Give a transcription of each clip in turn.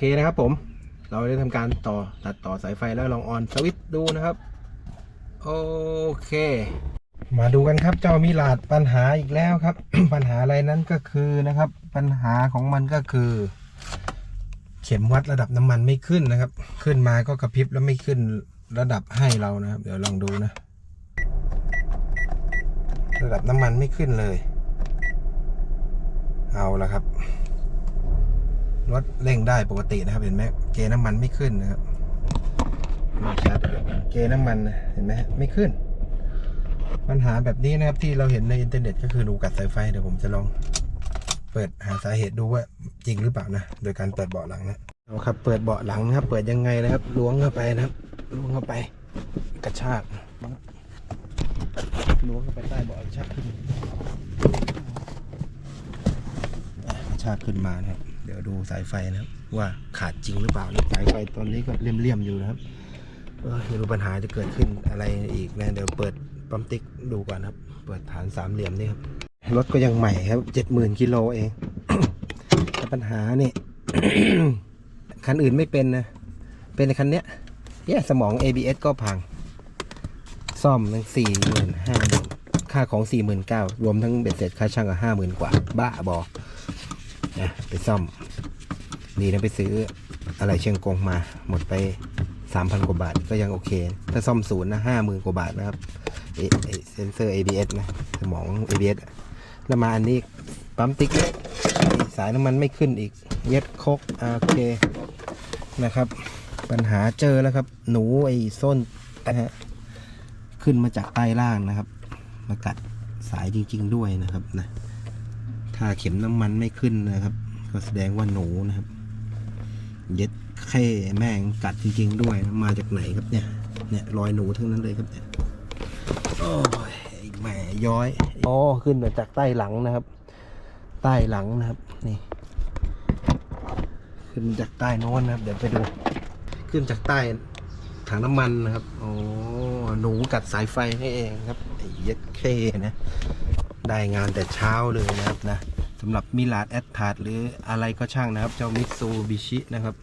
เคนะครับผม เราได้ทำการต่อตัดต่อสายไฟแล้วลองออนสวิตช์ดูนะครับ โอเค มาดูกันครับเจ้ามิลาดปัญหาอีกแล้วครับ ปัญหาอะไรนั้นก็คือนะครับ ปัญหาของมันก็คือ เข็มวัดระดับน้ำมันไม่ขึ้นนะครับ ขึ้นมาก็กระพริบแล้วไม่ขึ้นระดับให้เรานะครับ เดี๋ยวลองดูนะ ระดับน้ำมันไม่ขึ้นเลย เอาละครับ รถเร่งได้ปกตินะครับ เห็นไหมเกน้ำมันไม่ขึ้นนะครับม่ชัดเกน้ำมันเห็นไหมไม่ขึ้น ปัญหาแบบนี้นะครับที่เราเห็นในอินเทอร์เน็ตก็คือรูกัดสายไฟเดี๋ยวผมจะลองเปิดหาสาเหตุดูว่าจริงหรือเปล่านะ โดยการเปิดเบาะหลังนะเอาครับ เปิดเบาะหลังนะครับ เปิดยังไงนะครับล้วงเข้าไปนะครับล้วงเข้าไป กระชากล้วงเข้าไปใต้เบาะกระชากขึ้นกระชากขึ้นมานะครับ เดี๋ยวดูสายไฟนะครับว่าขาดจริงหรือเปล่านะสายไฟตอนนี้ก็เลี่ยมๆอยู่นะครับเออไม่รู้ปัญหาจะเกิดขึ้นอะไรอีกนะเดี๋ยวเปิดปั๊มติ๊กดูก่อนครับ เปิดฐานสามเหลี่ยมนี่ครับรถก็ยังใหม่ครับเจ็ดหมื่นกิโลเองแต่ปัญหานี่คันอื่นไม่เป็นนะ เป็นในคันเนี้ยเนี่ยสมอง ABS ก็พัง ซ่อมตั้งสี่หมื่นห้าหมื่นค่าของสี่หมื่นเก้ารวมทั้งเบ็ดเสร็จค่าช่างก็ห้าหมื่นกว่า บ้าบอ นะไปซ่อม ดีนะไปซื้ออะไรเชียงกงมา หมดไปสามพันกว่าบาทก็ยังโอเค ถ้าซ่อมศูนย์นะห้าหมื่นกว่าบาทนะครับเอไอเซนเซอร์ ABS นะ สมอง ABS แล้วมาอันนี้ปั๊มติ๊กสายน้ำมันไม่ขึ้นอีก เย็ดคกโอเคนะครับ ปัญหาเจอแล้วครับ หนูไอ้ส้นนะฮะขึ้นมาจากใต้ล่างนะครับ มากัดสายจริง ๆ ด้วยนะครับนะ ถ้าเข็มน้ำมันไม่ขึ้นนะครับ ก็แสดงว่าหนูนะครับ เย็ดแค่แม่งกัดจริงๆด้วยนะมาจากไหนครับเนี่ย เนี่ยรอยหนูทั้งนั้นเลยครับเนี่ยโอ้ยแหมย้อยอ๋อขึ้นมาจากใต้หลังนะครับ ใต้หลังนะครับนี่ขึ้นมาจากใต้โน้นนะครับ เดี๋ยวไปดู ขึ้นจากใต้ถังน้ำมันนะครับ โอ้หนูกัดสายไฟให้เองครับเย็ดเคนะ ได้งานแต่เช้าเลยนะครับนะสำหรับมิลาดแอดทาดหรืออะไรก็ช่างนะครับ เจ้ามิซูบิชินะครับ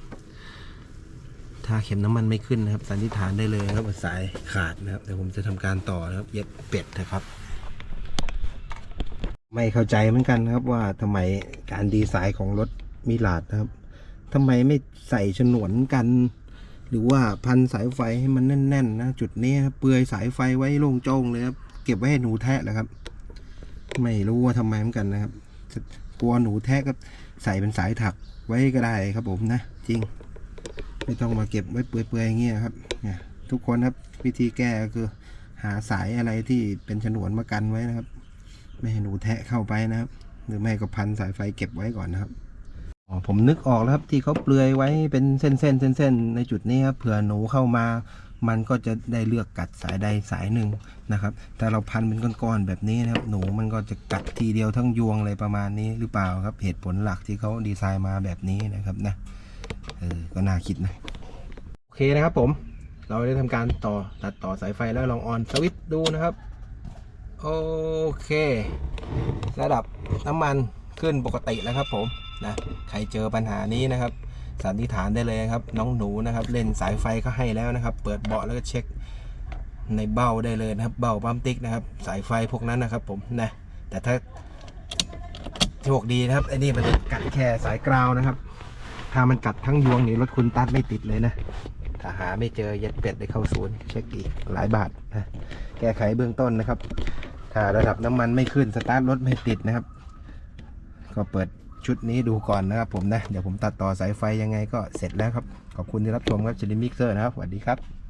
ถ้าเข็มน้ำมันไม่ขึ้นนะครับ สันนิษฐานได้เลยครับสายขาดนะครับเดี๋ยวผมจะทำการต่อนะครับ เย็ดเป็ดนะครับ ไม่เข้าใจเหมือนกันนะครับว่าทำไมการดีไซน์ของรถมิลาดนะครับทำไมไม่ใส่ฉนวนกัน หรือว่าพันสายไฟให้มันแน่นๆนะจุดนี้ครับเปลือยสายไฟไว้โล่งโจ้งเลยครับเก็บไว้ให้หนูแทะแหละครับ ไม่รู้ว่าทำไมเหมือนกันนะครับกลัวหนูแทะก็ใส่เป็นสายถักไว้ก็ได้ครับผมนะ จริง ไม่ต้องมาเก็บไว้เปื่อยๆอย่างเงี้ยครับเนี่ยทุกคนครับวิธีแก้ก็คือ หาสายอะไรที่เป็นฉนวนมากันไว้นะครับ ไม่ให้หนูแทะเข้าไปนะครับ หรือไม่ก็พันสายไฟเก็บไว้ก่อนนะครับอ๋อผมนึกออกแล้วครับที่เขาเปลือยไว้เป็นเส้นๆเส้นๆในจุดนี้ครับเผื่อหนูเข้ามา มันก็จะได้เลือกกัดสายใดสายหนึ่งนะครับแต่เราพันเป็นก้อนๆแบบนี้นะครับ หนูมันก็จะกัดทีเดียวทั้งยวงเลยประมาณนี้หรือเปล่าครับ เหตุผลหลักที่เขาดีไซน์มาแบบนี้นะครับนะ เออ ก็น่าคิดนะ โอเคนะครับผม เราได้ทำการต่อตัดต่อสายไฟแล้วลองออนสวิตช์ดูนะครับ โอเค ระดับน้ำมันขึ้นปกติแล้วครับผมนะ ใครเจอปัญหานี้นะครับ สันนิษฐานได้เลยครับ น้องหนูนะครับเล่นสายไฟก็ให้แล้วนะครับ เปิดเบาะแล้วก็เช็คในเบ้าได้เลยนะครับ เบ้าปั๊มติ๊กนะครับ สายไฟพวกนั้นนะครับ ผมนะแต่ถ้าโชคดีนะครับไอ้นี่มันกัดแค่สายกราวนะครับ ถ้ามันกัดทั้งยวงนี่รถคุณตัดไม่ติดเลยนะถ้าหาไม่เจอเย็ดเป็ดได้เข้าศูนย์เช็คอีกหลายบาทนะแก้ไขเบื้องต้นนะครับ ถ้าระดับน้ำมันไม่ขึ้นสตาร์ทรถไม่ติดนะครับ ก็เปิด ชุดนี้ดูก่อนนะครับผมนะ เดี๋ยวผมตัดต่อสายไฟยังไงก็เสร็จแล้วครับ ขอบคุณที่รับชมครับจิลิมิกเซอร์นะครับ สวัสดีครับ